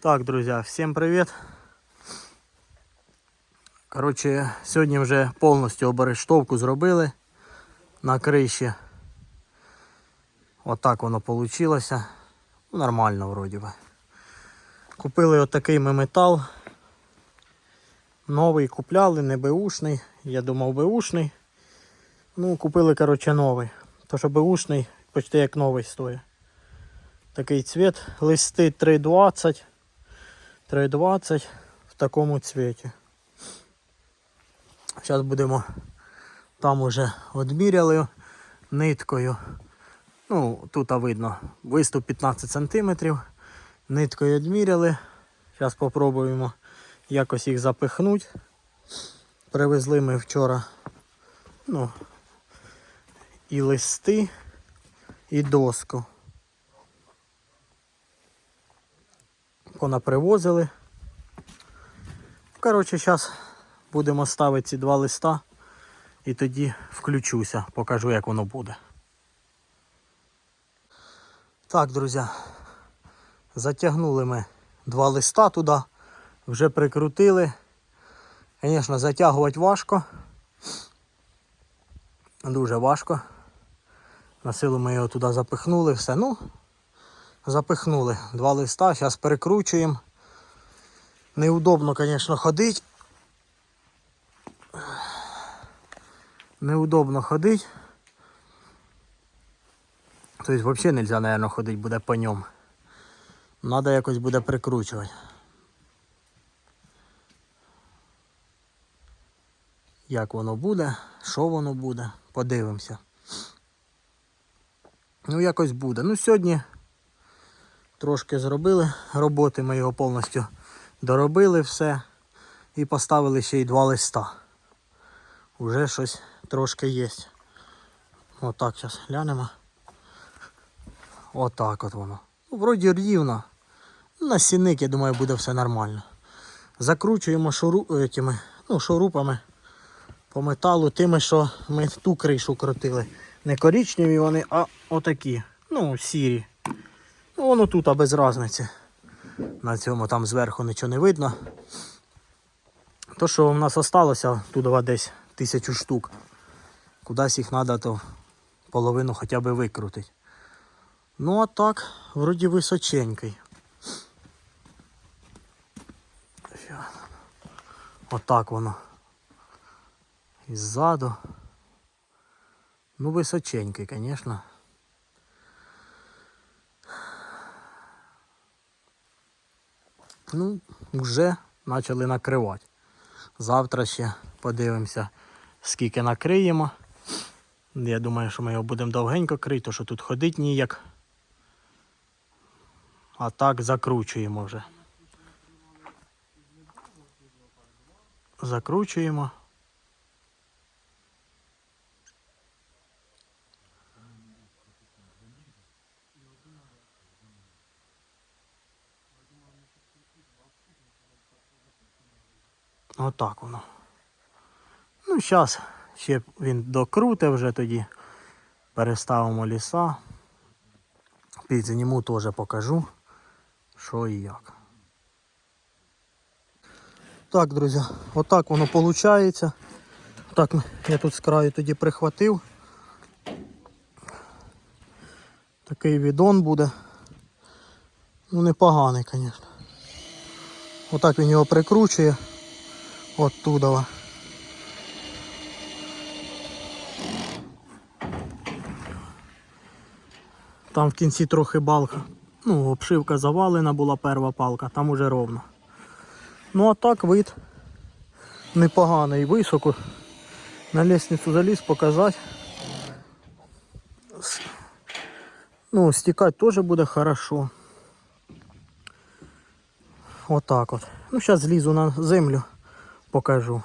Так, друзі, всім привіт. Коротше, сьогодні вже повністю оберештовку зробили на криші. Отак воно вийшло. Нормально вроді би. Купили отакий ми метал. Новий купляли, не беушний. Я думав беушний. Ну, купили, коротше, новий. То що беушний почти як новий стоїть. Такий цвіт. Листи 320. 3,20 в такому цвіті. Зараз будемо там уже відміряли ниткою. Ну, тут видно виступ 15 см. Ниткою відміряли. Зараз спробуємо якось їх запихнути. Привезли ми вчора ну, і листи, і доску. Понапривозили. Коротше, зараз будемо ставити ці два листа і тоді включуся, покажу, як воно буде. Так, друзі, затягнули ми два листа туди, вже прикрутили. Звісно, затягувати важко. Дуже важко. На силу ми його туди запихнули, все. Ну, запихнули два листа, зараз перекручуємо. Неудобно, звісно, ходити. Неудобно ходити. Тобто взагалі не можна, мабуть, ходити буде по ньому. Треба якось буде прикручувати. Як воно буде, що воно буде, подивимося. Ну, якось буде. Ну, сьогодні трошки зробили роботи, ми його повністю доробили все і поставили ще й два листа. Уже щось трошки є. Отак зараз глянемо. Отак от воно. Ну, вроді рівно. На сіник, я думаю, буде все нормально. Закручуємо шуру... етими, ну, шурупами по металу тими, що ми ту кришу крутили. Не коричневі вони, а отакі. Ну, сірі. Воно тут, а без різниці. На цьому там зверху нічого не видно. То, що в нас осталося, тут десь тисячу штук. Кудись їх треба, то половину хоча б викрутити. Ну а так, вроді височенький. Отак воно. І ззаду. Ну, височенький, звісно. Ну, вже почали накривати. Завтра ще подивимося, скільки накриємо. Я думаю, що ми його будемо довгенько крити, тому що тут ходить ніяк. А так закручуємо вже. Закручуємо. Отак воно. Ну, зараз ще він докруте вже тоді. Переставимо ліса. Підзніму теж покажу, що і як. Так, друзі, отак воно виходить. Так я тут з краю тоді прихватив. Такий відон буде. Ну непоганий, звісно. Отак він його прикручує. Оттуда. Там в кінці трохи балка. Ну, обшивка завалена була перша палка, там уже ровно. Ну а так вид непоганий, високо. На лестницю заліз показати. Ну, стікати теж буде хорошо. Отак от. Ну, зараз злізу на землю покажу.